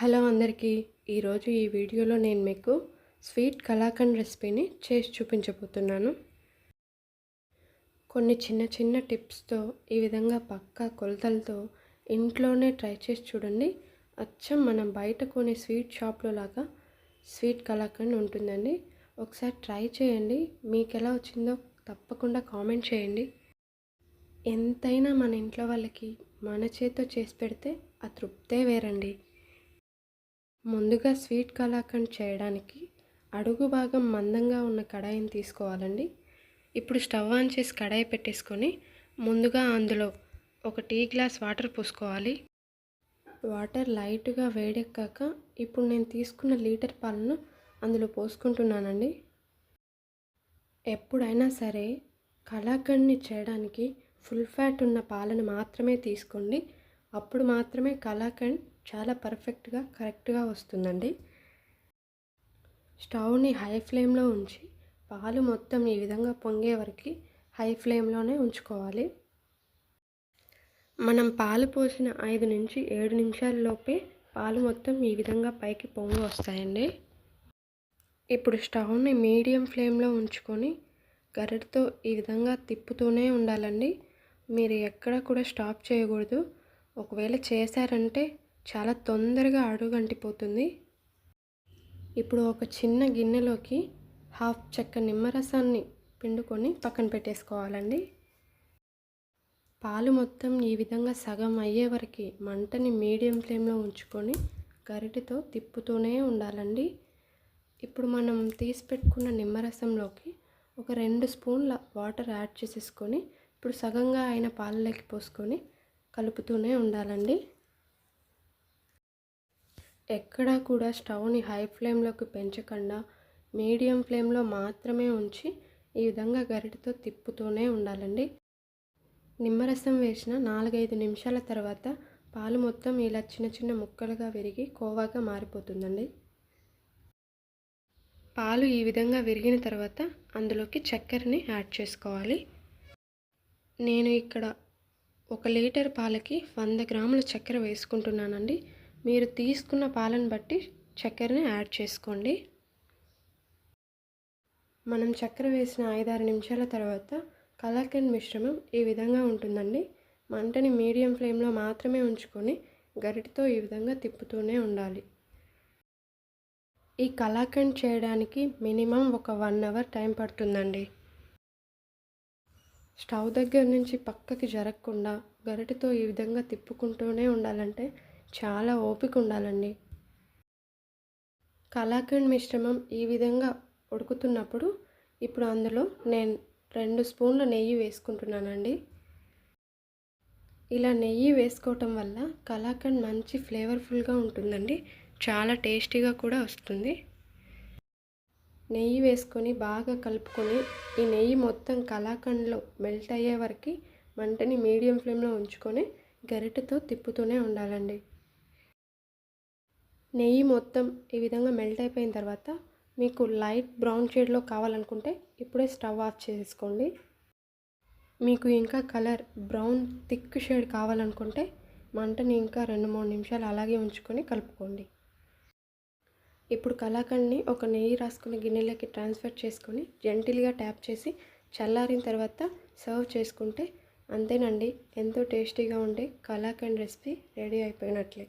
Hello అందరికీ. ఈరోజు ఈ వీడియోలో నేను మీకు స్వీట్ కలాకండ్ రెసిపీని చేసి చూపించబోతున్నాను. కొన్ని చిన్న చిన్న టిప్స్తో ఈ విధంగా పక్కా కొలతలతో ఇంట్లోనే ట్రై చేసి చూడండి. అచ్చం మనం బయట కొనే స్వీట్ షాప్లో లాగా స్వీట్ కలాకండ్ ఉంటుందండి. ఒకసారి ట్రై చేయండి. మీకు ఎలా వచ్చిందో తప్పకుండా కామెంట్ చేయండి. ఎంతైనా మన ఇంట్లో వాళ్ళకి మన చేతితో చేసి పెడితే ఆ తృప్తే వేరండి. ముందుగా స్వీట్ కలాకండ్ చేయడానికి అడుగు భాగం మందంగా ఉన్న కడాయిని తీసుకోవాలండి. ఇప్పుడు స్టవ్ ఆన్ చేసి కడాయి పెట్టేసుకొని ముందుగా అందులో ఒక టీ గ్లాస్ వాటర్ పోసుకోవాలి. వాటర్ లైట్గా వేడెక్కాక ఇప్పుడు నేను తీసుకున్న లీటర్ పాలను అందులో పోసుకుంటున్నానండి. ఎప్పుడైనా సరే కలాకండ్ని చేయడానికి ఫుల్ ఫ్యాట్ ఉన్న పాలను మాత్రమే తీసుకోండి. అప్పుడు మాత్రమే కలాకండ్ చాలా పర్ఫెక్ట్గా కరెక్ట్గా వస్తుందండి. స్టవ్ని హై ఫ్లేమ్లో ఉంచి పాలు మొత్తం ఈ విధంగా పొంగే వరకు హై ఫ్లేమ్లోనే ఉంచుకోవాలి. మనం పాలు పోసిన ఐదు నుంచి ఏడు నిమిషాలలోపే పాలు మొత్తం ఈ విధంగా పైకి పొంగి వస్తాయండి. ఇప్పుడు స్టవ్ని మీడియం ఫ్లేమ్లో ఉంచుకొని గరిటతో ఈ విధంగా తిప్పుతూనే ఉండాలండి. మీరు ఎక్కడ కూడా స్టాప్ చేయకూడదు. ఒకవేళ చేశారంటే చాలా తొందరగా అడుగంటిపోతుంది ఇప్పుడు ఒక చిన్న గిన్నెలోకి హాఫ్ చెక్క నిమ్మరసాన్ని పిండుకొని పక్కన పెట్టేసుకోవాలండి. పాలు మొత్తం ఈ విధంగా సగం అయ్యే వరకు మంటని మీడియం ఫ్లేమ్లో ఉంచుకొని గరిటితో తిప్పుతూనే ఉండాలండి. ఇప్పుడు మనం తీసి పెట్టుకున్న నిమ్మరసంలోకి ఒక రెండు స్పూన్ల వాటర్ యాడ్ చేసేసుకొని ఇప్పుడు సగంగా అయిన పాలలోకి పోసుకొని కలుపుతూనే ఉండాలండి. ఎక్కడా కూడా స్టవ్ని హై ఫ్లేమ్లోకి పెంచకుండా మీడియం ఫ్లేమ్లో మాత్రమే ఉంచి ఈ విధంగా గరిటతో తిప్పుతూనే ఉండాలండి. నిమ్మరసం వేసిన నాలుగైదు నిమిషాల తర్వాత పాలు మొత్తం ఇలా చిన్న చిన్న ముక్కలుగా విరిగి కోవాగా మారిపోతుందండి. పాలు ఈ విధంగా విరిగిన తర్వాత అందులోకి చక్కెరని యాడ్ చేసుకోవాలి. నేను ఇక్కడ ఒక లీటర్ పాలకి వంద గ్రాముల చక్కెర వేసుకుంటున్నానండి. మీరు తీసుకున్న పాలను బట్టి చక్కెరని యాడ్ చేసుకోండి. మనం చక్కెర వేసిన ఐదారు నిమిషాల తర్వాత కలాకండ్ మిశ్రమం ఈ విధంగా ఉంటుందండి. మంటని మీడియం ఫ్లేమ్లో మాత్రమే ఉంచుకొని గరిటతో ఈ విధంగా తిప్పుతూనే ఉండాలి. ఈ కలాకండ్ చేయడానికి మినిమం ఒక వన్ అవర్ టైం పడుతుందండి. స్టవ్ దగ్గర నుంచి పక్కకి జరగకుండా గరిటతో ఈ విధంగా తిప్పుకుంటూనే ఉండాలంటే చాలా ఓపిక ఉండాలండి. కలాఖండ్ మిశ్రమం ఈ విధంగా ఉడుకుతున్నప్పుడు ఇప్పుడు అందులో నేను రెండు స్పూన్ల నెయ్యి వేసుకుంటున్నానండి. ఇలా నెయ్యి వేసుకోవటం వల్ల కలాఖండ్ మంచి ఫ్లేవర్ఫుల్గా ఉంటుందండి. చాలా టేస్టీగా కూడా వస్తుంది. నెయ్యి వేసుకొని బాగా కలుపుకొని ఈ నెయ్యి మొత్తం కలాఖండ్లో మెల్ట్ అయ్యే వరకు మంటని మీడియం ఫ్లేమ్లో ఉంచుకొని గరిటెతో తిప్పుతూనే ఉండాలండి. నెయ్యి మొత్తం ఈ విధంగా మెల్ట్ అయిపోయిన తర్వాత మీకు లైట్ బ్రౌన్ షేడ్లో కావాలనుకుంటే ఇప్పుడే స్టవ్ ఆఫ్ చేసుకోండి మీకు ఇంకా కలర్ బ్రౌన్ థిక్ షేడ్ కావాలనుకుంటే మంటని ఇంకా రెండు మూడు నిమిషాలు అలాగే ఉంచుకొని కలుపుకోండి. ఇప్పుడు కలాకండ్ని ఒక నెయ్యి రాసుకుని గిన్నెలోకి ట్రాన్స్ఫర్ చేసుకొని జెంటిల్గా ట్యాప్ చేసి చల్లారిన తర్వాత సర్వ్ చేసుకుంటే అంతేనండి ఎంతో టేస్టీగా ఉండే కలాకండ్ రెసిపీ రెడీ అయిపోయినట్లే.